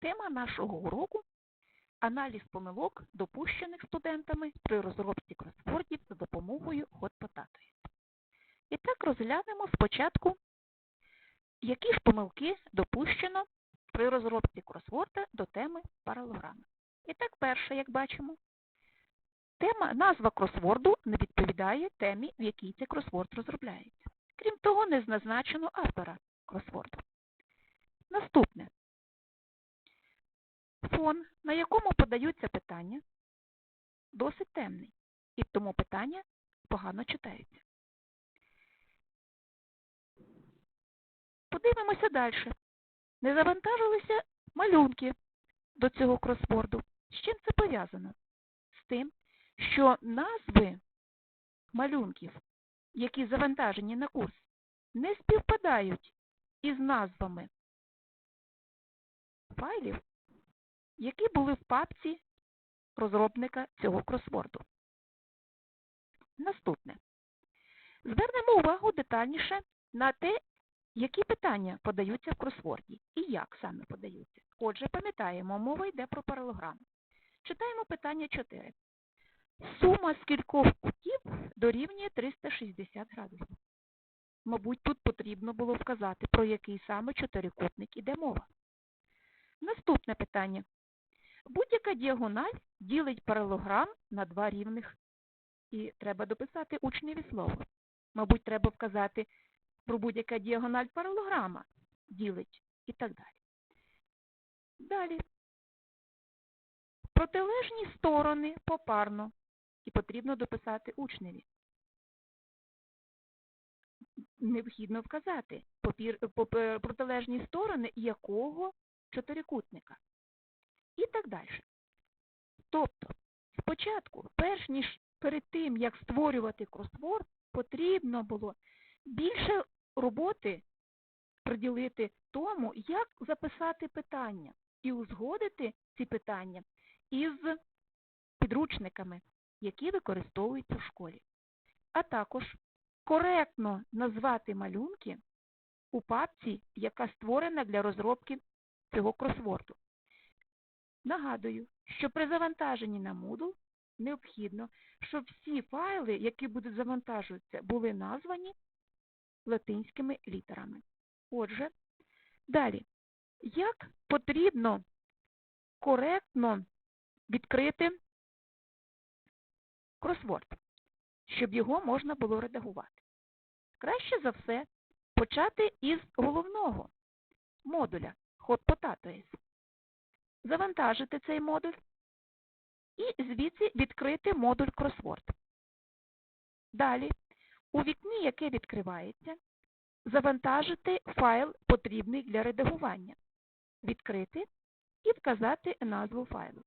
Тема нашого уроку аналіз помилок, допущених студентами при розробці кросвордів за допомогою хот-потатої. І так розглянемо спочатку, які ж помилки допущено при розробці кросворда до теми паралограми. І так, перше, як бачимо, тема, назва кросворду не відповідає темі, в якій цей кросворд розробляється. Крім того, не зазначено автора кросворду. Наступне. Фон, на якому подаються питання, досить темний, і тому питання погано читаються. Подивимося далі. Не завантажилися малюнки до цього кросворду. З чим це пов'язано? З тим, що назви малюнків, які завантажені на курс, не співпадають із назвами файлів, які були в папці розробника цього кросворду. Наступне. Звернемо увагу детальніше на те, які питання подаються в кросворді і як саме подаються. Отже, пам'ятаємо, мова йде про паралограму. Читаємо питання 4. Сума з кількох кутів дорівнює 360 градусів. Мабуть, тут потрібно було вказати, про який саме чотирикутник іде мова. Наступне питання. Будь-яка діагональ ділить паралограм на два рівних. І треба дописати учневі слово. Мабуть, треба вказати про будь-яка діагональ паралограма ділить і так далі. Далі. Протилежні сторони попарно. І потрібно дописати учневі. Необхідно вказати протилежні сторони якого чотирикутника. І так далі. Тобто, спочатку, перш ніж перед тим, як створювати кросворд, потрібно було більше роботи приділити тому, як записати питання і узгодити ці питання із підручниками, які використовуються в школі. А також коректно назвати малюнки у папці, яка створена для розробки цього кросворду. Нагадую, що при завантаженні на Moodle необхідно, щоб всі файли, які будуть завантажуватися, були названі латинськими літерами. Отже, далі, як потрібно коректно відкрити кросворд, щоб його можна було редагувати? Краще за все почати із головного модуля Hot Potatoes. Завантажити цей модуль і звідси відкрити модуль кросворд. Далі, у вікні, яке відкривається, завантажити файл, потрібний для редагування, відкрити і вказати назву файлу,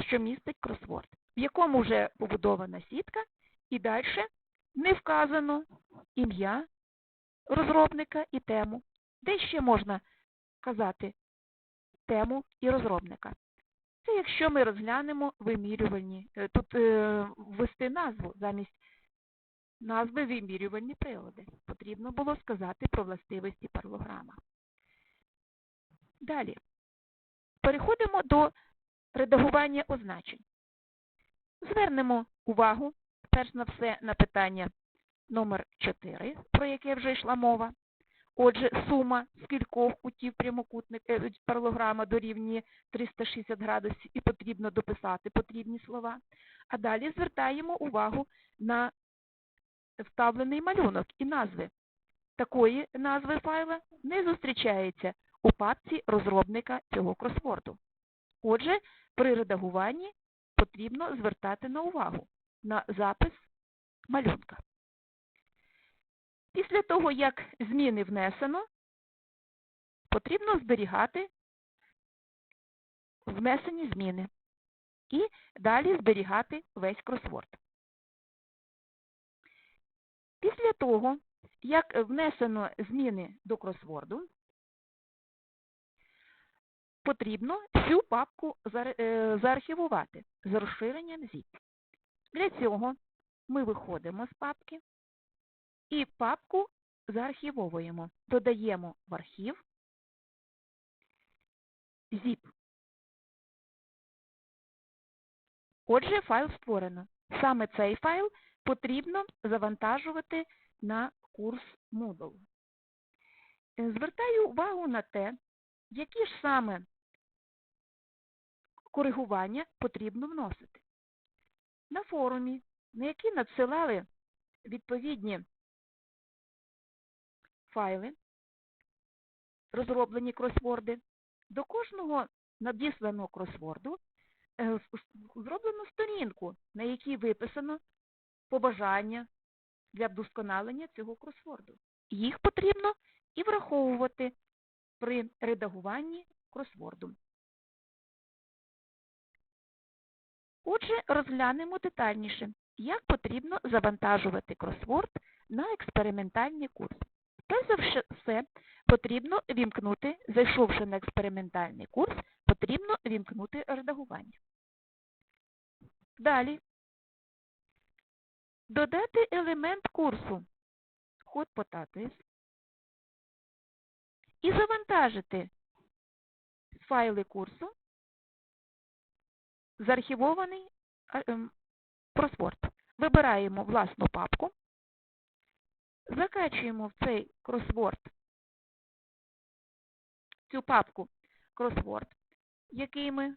що містить кросворд, в якому вже побудована сітка, і далі не вказано ім'я розробника і тему, де ще можна вказати тему і розробника. Це якщо ми розглянемо вимірювальні, тут е, ввести назву замість назви вимірювальні прилади. Потрібно було сказати про властивості паралограма. Далі. Переходимо до редагування означень. Звернемо увагу, перш на все, на питання номер 4, про яке вже йшла мова. Отже, сума з кількох кутів прямокутника паралограма дорівнює 360 градусів і потрібно дописати потрібні слова. А далі звертаємо увагу на вставлений малюнок і назви. Такої назви файла не зустрічається у папці розробника цього кросворду. Отже, при редагуванні потрібно звертати на увагу на запис малюнка. Після того, як зміни внесено, потрібно зберігати внесені зміни і далі зберігати весь кросворд. Після того, як внесено зміни до кросворду, потрібно цю папку заархівувати з розширенням ZIP. Для цього ми виходимо з папки і папку заархівовуємо, додаємо в архів zip. Отже, файл створено. Саме цей файл потрібно завантажувати на курс Moodle. Звертаю увагу на те, які ж саме коригування потрібно вносити. На форумі, на які надсилали відповідні файли, розроблені кросворди, до кожного надісланого кросворду е, зроблено сторінку, на якій виписано побажання для вдосконалення цього кросворду. Їх потрібно і враховувати при редагуванні кросворду. Отже, розглянемо детальніше, як потрібно завантажувати кросворд на експериментальний курс. Перш за все, потрібно вімкнути, зайшовши на експериментальний курс, потрібно вімкнути редагування. Далі. Додати елемент курсу Hot Potatoes і завантажити файли курсу заархівований ем. Вибираємо власну папку, закачуємо в цей кросворд, цю папку кросворд, який ми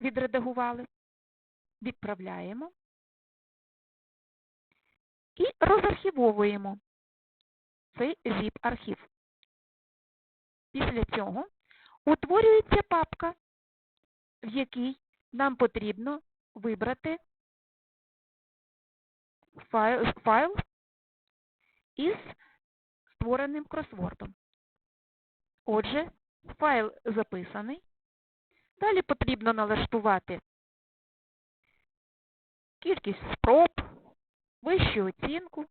відредагували, відправляємо і розархівовуємо цей zip-архів. Після цього утворюється папка, в якій нам потрібно вибрати файл із створеним кросвордом. Отже, файл записаний. Далі потрібно налаштувати кількість спроб, вищу оцінку,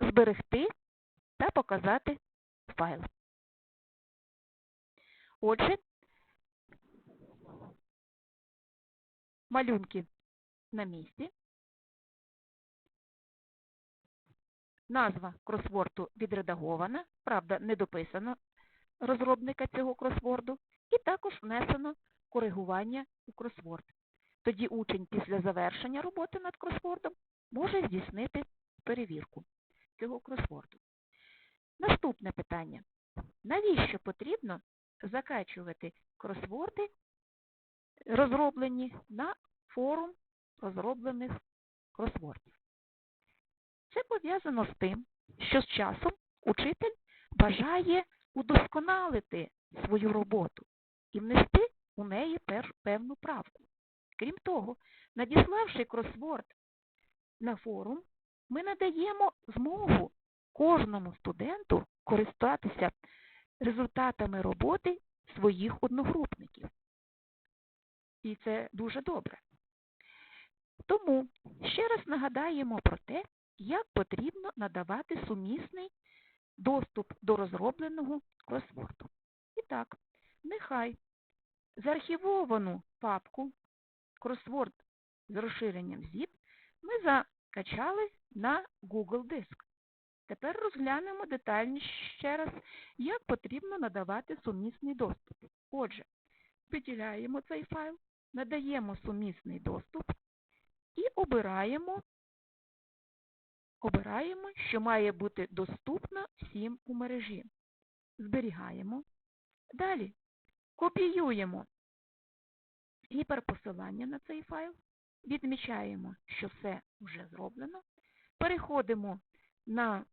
зберегти та показати файл. Отже, малюнки на місці. Назва кросворду відредагована, правда, не дописано розробника цього кросворду, і також внесено коригування у кросворд. Тоді учень після завершення роботи над кросвордом може здійснити перевірку цього кросворду. Наступне питання. Навіщо потрібно закачувати кросворди, розроблені на форум розроблених кросвордів? Це пов'язано з тим, що з часом учитель бажає удосконалити свою роботу і внести у неї певну правку. Крім того, надіславши кросворд на форум, ми надаємо змогу кожному студенту користатися результатами роботи своїх одногрупників. І це дуже добре. Тому ще раз нагадаємо про те, як потрібно надавати сумісний доступ до розробленого кросворду. І так, нехай заархівовану папку кросворд з розширенням ZIP ми закачали на Google Диск. Тепер розглянемо детальніше ще раз, як потрібно надавати сумісний доступ. Отже, виділяємо цей файл, надаємо сумісний доступ і обираємо, обираємо, що має бути доступно всім у мережі. Зберігаємо. Далі копіюємо гіперпосилання на цей файл, відмічаємо, що все вже зроблено, переходимо на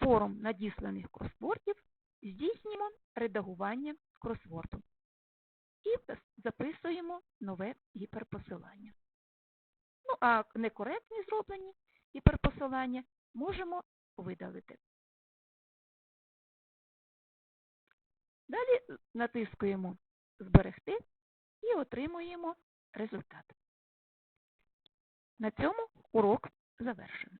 форум надісланих кросвордів, здійснюємо редагування кросворду і записуємо нове гіперпосилання. Ну, а некоректні зроблені гіперпосилання можемо видалити. Далі натискуємо Зберегти і отримуємо результат. На цьому урок завершено.